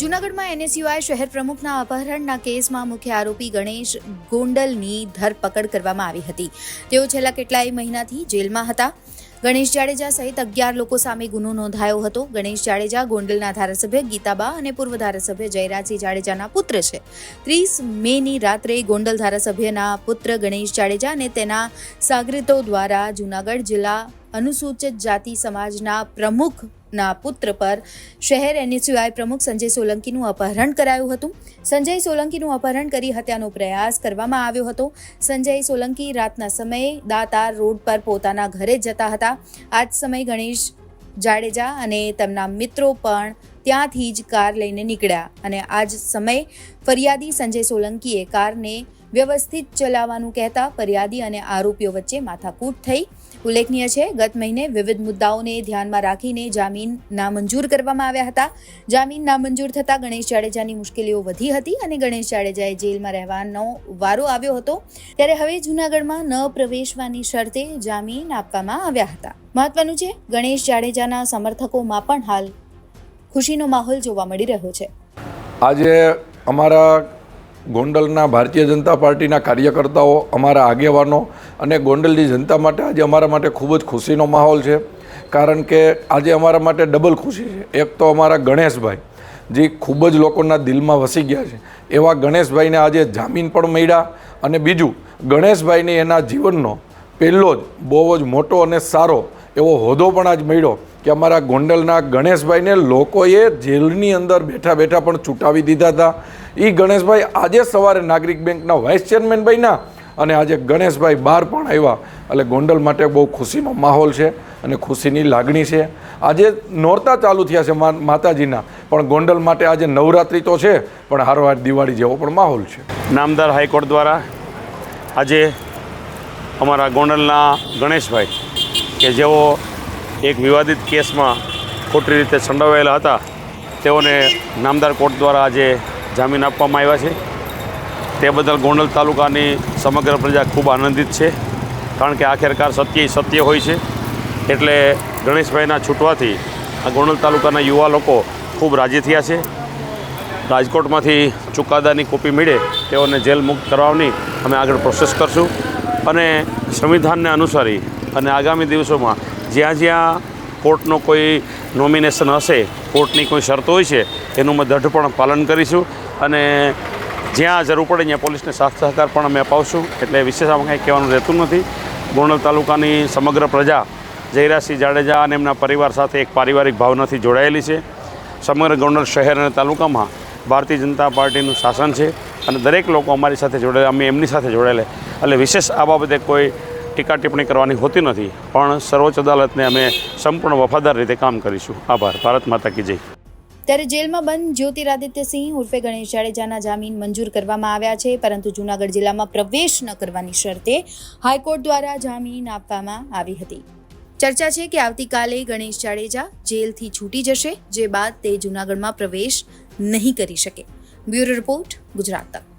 જૂનાગઢમાં એનએસયુઆઈ શહેર પ્રમુખના અપહરણના કેસમાં મુખ્ય આરોપી ગણેશ ગોંડલની ધરપકડ કરવામાં આવી હતી. તેઓ છેલ્લા કેટલાય મહિનાથી જેલમાં હતા. ગણેશ જાડેજા સહિત અગિયાર લોકો સામે ગુનો નોંધાયો હતો. ગણેશ જાડેજા ગોંડલના ધારાસભ્ય ગીતાબા અને પૂર્વ ધારાસભ્ય જયરાજસિંહ જાડેજાના પુત્ર છે. ત્રીસ મેની રાત્રે ગોંડલ ધારાસભ્યના પુત્ર ગણેશ જાડેજા અને તેના સાગરીતો દ્વારા જૂનાગઢ જિલ્લા અનુસૂચિત જાતિ સમાજના પ્રમુખના પુત્ર પર શહેર એનએસયુઆઈ પ્રમુખ સંજય સોલંકીનું અપહરણ કરાયું હતું. સંજય સોલંકીનું અપહરણ કરી હત્યાનો પ્રયાસ કરવામાં આવ્યો હતો. સંજય સોલંકી રાતના સમયે દાતાર રોડ પર પોતાના ઘરે જતા હતા. આ જ સમયે ગણેશ જાડેજા અને તેમના મિત્રો પણ ત્યાંથી જ કાર લઈને નીકળ્યા અને આ જ સમયે ફરિયાદી સંજય સોલંકીએ કારને વ્યવસ્થિત ચલાવવાનું કહેતા ફરિયાદી અને આરોપીઓ વચ્ચે માથાકૂટ થઈ. ઉલ્લેખનીય છે, ગત મહિને વિવિધ મુદ્દાઓને ધ્યાનમાં રાખીને જામીન નામંજૂર કરવામાં આવ્યા હતા. જામીન નામંજૂર થતાં ગણેશ જાડેજાની મુશ્કેલીઓ વધી હતી અને ગણેશ જાડેજાએ જેલમાં રહેવાનો વારો આવ્યો હતો. ત્યારે હવે જૂનાગઢમાં ન પ્રવેશવાની શરતે જામીન આપવામાં આવ્યા હતા. મહત્વનું છે, ગણેશ જાડેજાના સમર્થકોમાં પણ હાલ ખુશીનો માહોલ જોવા મળી રહ્યો છે. આજે અમારા ગોંડલના ભારતીય જનતા પાર્ટીના કાર્યકર્તાઓ, અમારા આગેવાનો અને ગોંડલની જનતા માટે આજે અમારા માટે ખૂબ જ ખુશીનો માહોલ છે. કારણ કે આજે અમારા માટે ડબલ ખુશી છે. એક તો અમારા ગણેશભાઈ, જે ખૂબ જ લોકોના દિલમાં વસી ગયા છે. એવા ગણેશભાઈને આજે જામીન પણ મળ્યા અને બીજું, ગણેશભાઈને એના જીવનનો પહેલો જ બહુ જ મોટો અને સારો એવો હોદ્દો પણ આજ મળ્યો કે અમારા ગોંડલના ગણેશભાઈને લોકોએ જેલની અંદર બેઠા બેઠા પણ છૂટાવી દીધા હતા. એ ગણેશભાઈ આજે સવારે નાગરિક બેંકના વાઇસ ચેરમેન બન્યા અને આજે ગણેશભાઈ બહાર પણ આવ્યા. એટલે ગોંડલ માટે બહુ ખુશીનો માહોલ છે અને ખુશીની લાગણી છે. આજે નોરતા ચાલુ થયા છે માતાજીના. પણ ગોંડલ માટે આજે નવરાત્રિ તો છે, પણ હારવાર દિવાળી જેવો પણ માહોલ છે. નામદાર હાઈકોર્ટ દ્વારા આજે અમારા ગોંડલના ગણેશભાઈ, કે જેઓ એક વિવાદિત કેસમાં ખોટી રીતે સંડોવાયેલા હતા, તેઓને નામદાર કોર્ટ દ્વારા આજે જામીન આપવામાં આવ્યા છે. તે બદલ ગોંડલ તાલુકાની સમગ્ર પ્રજા ખૂબ આનંદિત છે, કારણ કે આખેરકાર સત્ય સત્ય હોય છે. એટલે ગણેશભાઈના છૂટવાથી આ ગોંડલ તાલુકાના યુવા લોકો ખૂબ રાજી થયા છે. રાજકોટમાંથી ચુકાદાની કોપી મળે તેઓને જેલ મુક્ત કરવાની અમે આગળ પ્રોસેસ કરશું. અને સંવિધાનને અનુસારી અને આગામી દિવસોમાં જ્યાં જ્યાં કોર્ટનો કોઈ નોમિનેશન હશે, કોર્ટની કોઈ શરતો હોય છે, એનું અમે દઢપણ પાલન કરીશું. અને જ્યાં જરૂર પડે ત્યાં પોલીસને સાથ સહકાર પણ અમે અપાવશું. એટલે વિશેષ આમાં કંઈ કહેવાનું રહેતું નથી. ગોંડલ તાલુકાની સમગ્ર પ્રજા જયરાજસિંહ જાડેજા અને એમના પરિવાર સાથે એક પારિવારિક ભાવનાથી જોડાયેલી છે. સમગ્ર ગોંડલ શહેર અને તાલુકામાં ભારતીય જનતા પાર્ટીનું શાસન છે અને દરેક લોકો અમારી સાથે જોડાયેલા, અમે એમની સાથે જોડાયેલા. એટલે વિશેષ આ બાબતે કોઈ ટીકા ટિપ્પણી કરવાની હોતી નથી. પણ સર્વોચ્ચ અદાલતને અમે સંપૂર્ણ વફાદાર રીતે કામ કરીશું. આભાર. ભારત માતા કી જય. ત્યારે જેલમાં બંધ જ્યોતિરાદિત્યસિંહ ઉર્ફે ગણેશ જાડેજાના જામીન મંજૂર કરવામાં આવ્યા છે, પરંતુ જૂનાગઢ જિલ્લામાં પ્રવેશ ન કરવાની શરતે હાઈકોર્ટ દ્વારા જામીન આપવામાં આવી હતી. ચર્ચા છે કે આવતીકાલે ગણેશ જાડેજા જેલથી છૂટી જશે, જે બાદ તે જૂનાગઢમાં પ્રવેશ નહીં કરી શકે. બ્યુરો રિપોર્ટ ગુજરાત તક.